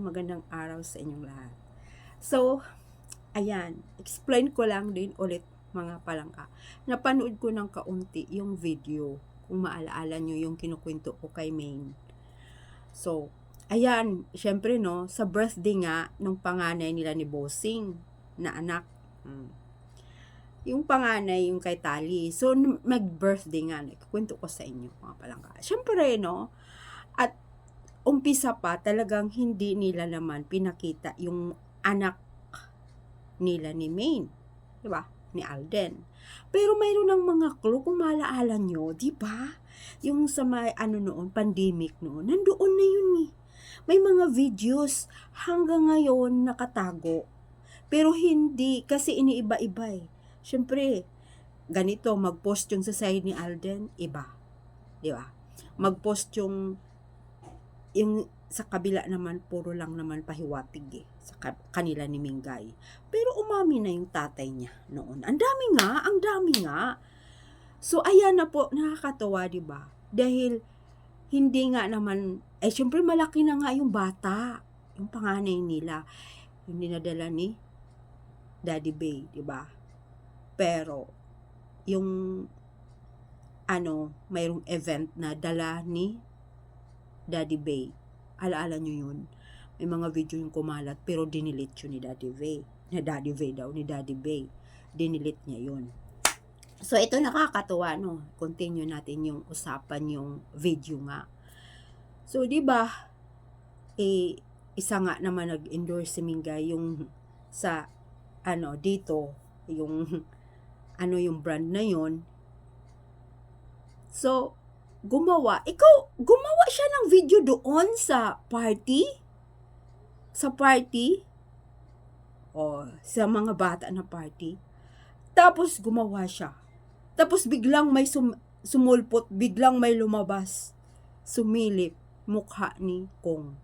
Magandang araw sa inyong lahat. So, ayan, explain ko lang din ulit mga palangka. Napanood ko ng kaunti yung video, kung maalaala nyo yung kinukwento ko kay Maine. So, ayan, syempre no, sa birthday nga nung panganay nila ni Bossing na anak. Hmm. Yung panganay, yung kay Tali. So, mag-birthday nga, nagkwento ko sa inyo mga palangka. Syempre no, umpisa pa talagang hindi nila naman pinakita yung anak nila ni Maine. Di ba? Ni Alden. Pero mayroon ng mga clue kung maalaala nyo, di ba? Yung sa may ano noon, pandemic noon, nandoon na yun eh. May mga videos hanggang ngayon nakatago. Pero hindi, kasi iniiba-iba eh. Siyempre, ganito, mag-post yung sa side ni Alden, iba. Di ba? Mag-post yung yung sa kabila naman, puro lang naman pahiwatig eh, sa ka- kanila ni Mingay. Pero umami na yung tatay niya noon. Ang dami nga, ang dami nga. So, ayan na po, nakakatawa, di ba? Dahil, hindi nga naman, eh, syempre malaki na nga yung bata, yung panganay nila. Yung dinadala ni Daddy Bay, di ba? Pero, yung, ano, mayroong event na dala ni Daddy Bay. Alaala nyo yun? May mga video yung kumalat pero dinilit yun ni Daddy Bay. Ni Daddy Bay daw, ni Daddy Bay. Dinilit niya yun. So, ito nakakatuwa, no? Continue natin yung usapan yung video nga. So, di ba, eh, isa nga naman nag-endorse si Mingay yung sa, ano, dito, yung, ano yung brand na yon So, gumawa. Ikaw, gumawa siya ng video doon sa party? Sa party? O, sa mga bata na party. Tapos, gumawa siya. Tapos, biglang may sum- sumulpot, biglang may lumabas. Sumilip, mukha ni Kong.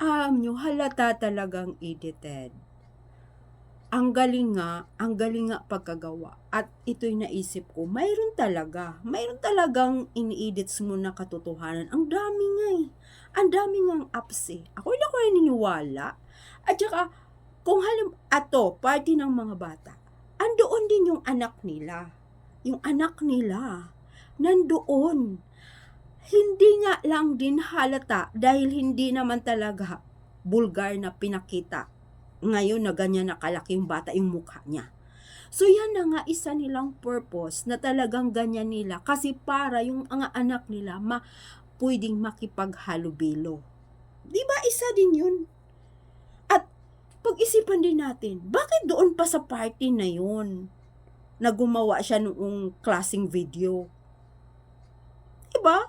Alam nyo, halata talagang edited ang galing nga, ang galing nga pagkagawa. At ito'y naisip ko, mayroon talaga, mayroon talagang ini-edits mo na katotohanan. Ang dami nga eh. Ang dami nga apps eh. Ako hindi ako naniniwala. At saka, kung halim, ato, party ng mga bata, andoon din yung anak nila. Yung anak nila, nandoon. Hindi nga lang din halata dahil hindi naman talaga bulgar na pinakita ngayon na ganyan nakalaki yung bata yung mukha niya. So yan na nga isa nilang purpose na talagang ganyan nila kasi para yung ang anak nila ma pwedeng makipaghalubilo. Di ba isa din yun? At pag-isipan din natin, bakit doon pa sa party na yun na gumawa siya noong klaseng video? Diba?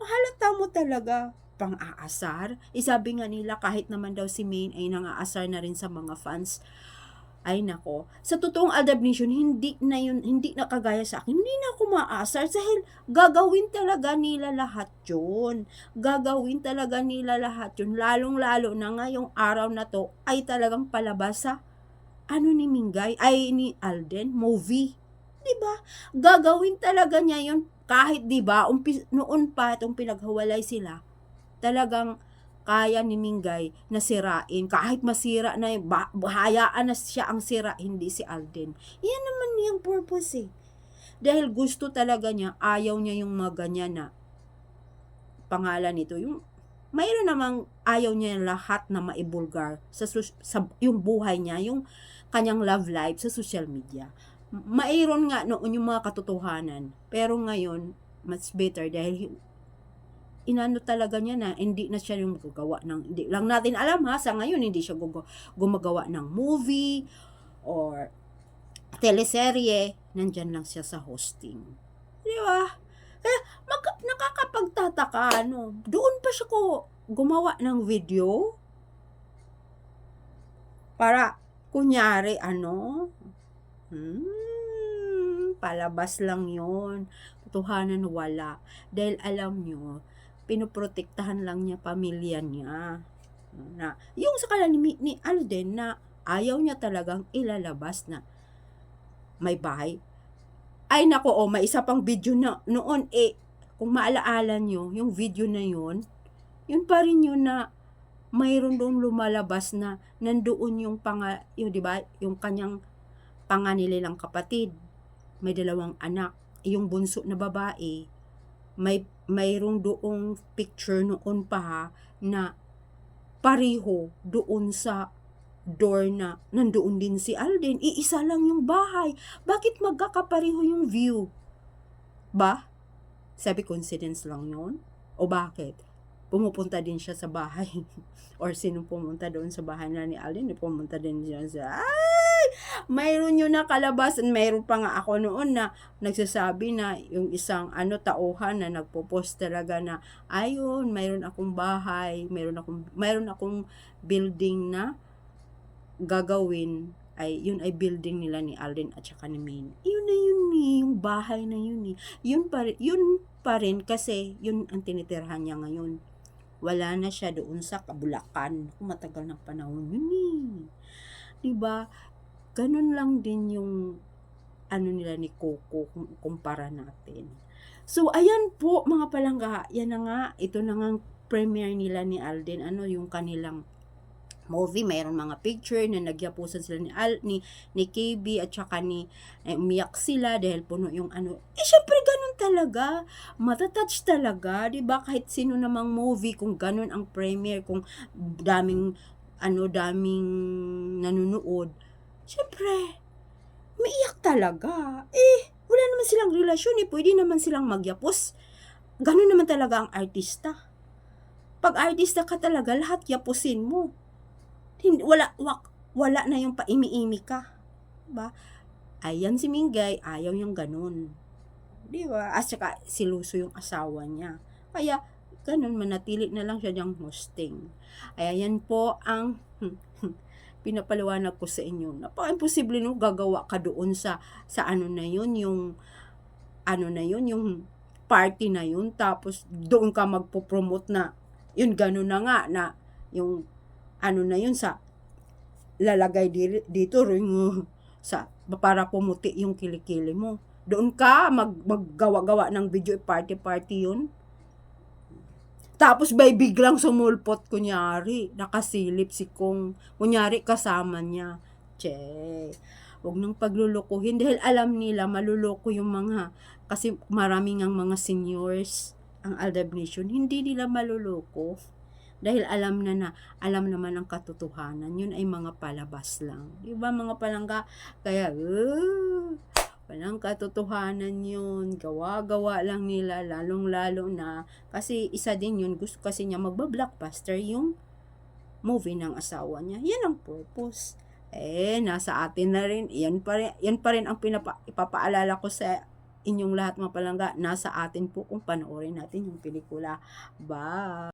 Halata mo talaga pang-aasar. Isabi nga nila kahit naman daw si Maine ay nang-aasar na rin sa mga fans. Ay nako, sa totoong adabnation, hindi na yun, hindi na kagaya sa akin, hindi na ako maasar dahil gagawin talaga nila lahat yun. Gagawin talaga nila lahat yun. Lalong-lalo na ngayong araw na to ay talagang palabas sa ano ni Mingay, ay ni Alden, movie. 'Di ba? Gagawin talaga niya yun kahit 'di ba, umpi, noon pa itong pinaghawalay sila, talagang kaya ni Mingay na sirain. Kahit masira na yung, ba- hayaan na siya ang sira, hindi si Alden. Yan naman yung purpose eh. Dahil gusto talaga niya, ayaw niya yung mga ganyan na pangalan nito. Yung, mayroon namang ayaw niya yung lahat na maibulgar sa, sa yung buhay niya, yung kanyang love life sa social media. Mayroon nga noon yung mga katotohanan. Pero ngayon, much better dahil inano talaga niya na hindi na siya yung gagawa ng hindi lang natin alam ha sa ngayon hindi siya gumagawa ng movie or teleserye nandyan lang siya sa hosting. Di ba? Kaya mag, nakakapagtataka ano doon pa siya ko gumawa ng video? Para kunyari ano hmm, palabas lang yon totohanan wala. Dahil alam nyo pinoprotektahan lang niya pamilya niya. Na, yung sa kala ni, ni Alden na ayaw niya talagang ilalabas na may bahay. Ay nako, oh, may isa pang video na noon eh, kung maalaala nyo, yung video na yun, yun pa rin yun na mayroon doon lumalabas na nandoon yung panga, yung 'di ba, yung kanyang panganilang kapatid. May dalawang anak, yung bunso na babae. May mayroong doong picture noon pa ha, na pareho doon sa door na nandoon din si Alden. Iisa lang yung bahay. Bakit magkakapareho yung view? Ba? Sabi coincidence lang yun? O bakit? Pumupunta din siya sa bahay. Or sino pumunta doon sa bahay na ni Alden? Pumunta din siya sa... Ay! Mayroon yun na kalabasan. Mayroon pa nga ako noon na nagsasabi na yung isang ano tauhan na nagpo-post talaga na ayun, mayroon akong bahay, mayroon akong mayroon akong building na gagawin ay yun ay building nila ni Alden at saka ni Min. Yun na yun eh, yung bahay na yun eh. Yun pa rin, yun pa rin kasi yun ang tinitirhan niya ngayon. Wala na siya doon sa Kabulakan. Matagal ng panahon yun eh. 'Di ba? Ganun lang din yung ano nila ni Coco kumpara natin. So, ayan po mga palangga, yan na nga, ito na nga premiere nila ni Alden, ano yung kanilang movie, mayroong mga picture na nagyapusan sila ni Al, ni, ni KB at saka ni eh, umiyak sila dahil puno yung ano. Eh, syempre ganun talaga. Matatouch talaga, ba? Kahit sino namang movie kung ganun ang premiere, kung daming ano, daming nanonood. Syempre, maiyak talaga. Eh, wala naman silang relasyon eh. Pwede naman silang magyapos. Ganun naman talaga ang artista. Pag artista ka talaga, lahat yapusin mo. Hindi, wala, wak, wala na yung paimi-imi ka. Diba? Ayan si Mingay, ayaw yung ganun. Di ba? At saka siluso yung asawa niya. Kaya, ganun, manatili na lang siya diyang hosting. Ay, ayan po ang pinapaliwanag ko sa inyo. Napaka-imposible no gagawa ka doon sa sa ano na yun, yung ano na yun, yung party na yun, tapos doon ka magpo-promote na yun gano'n na nga na yung ano na yun sa lalagay di- dito ring sa para pumuti yung kilikili mo. Doon ka mag maggawa-gawa ng video party party yun. Tapos bay biglang sumulpot kunyari, nakasilip si Kong. Kunyari kasama niya. Che. Huwag nang paglulukuhin dahil alam nila maluloko yung mga kasi maraming ang mga seniors ang Aldab Nation, hindi nila maluloko. Dahil alam na na, alam naman ang katotohanan, yun ay mga palabas lang. Di ba mga palangga? Kaya, uh, walang katotohanan yun. Gawa-gawa lang nila, lalong-lalo na. Kasi isa din yun, gusto kasi niya magba-blockbuster yung movie ng asawa niya. Yan ang purpose. Eh, nasa atin na rin. Yan pa rin, yan pa rin ang pinapa, ipapaalala ko sa inyong lahat mga palangga. Nasa atin po kung panoorin natin yung pelikula. Bye!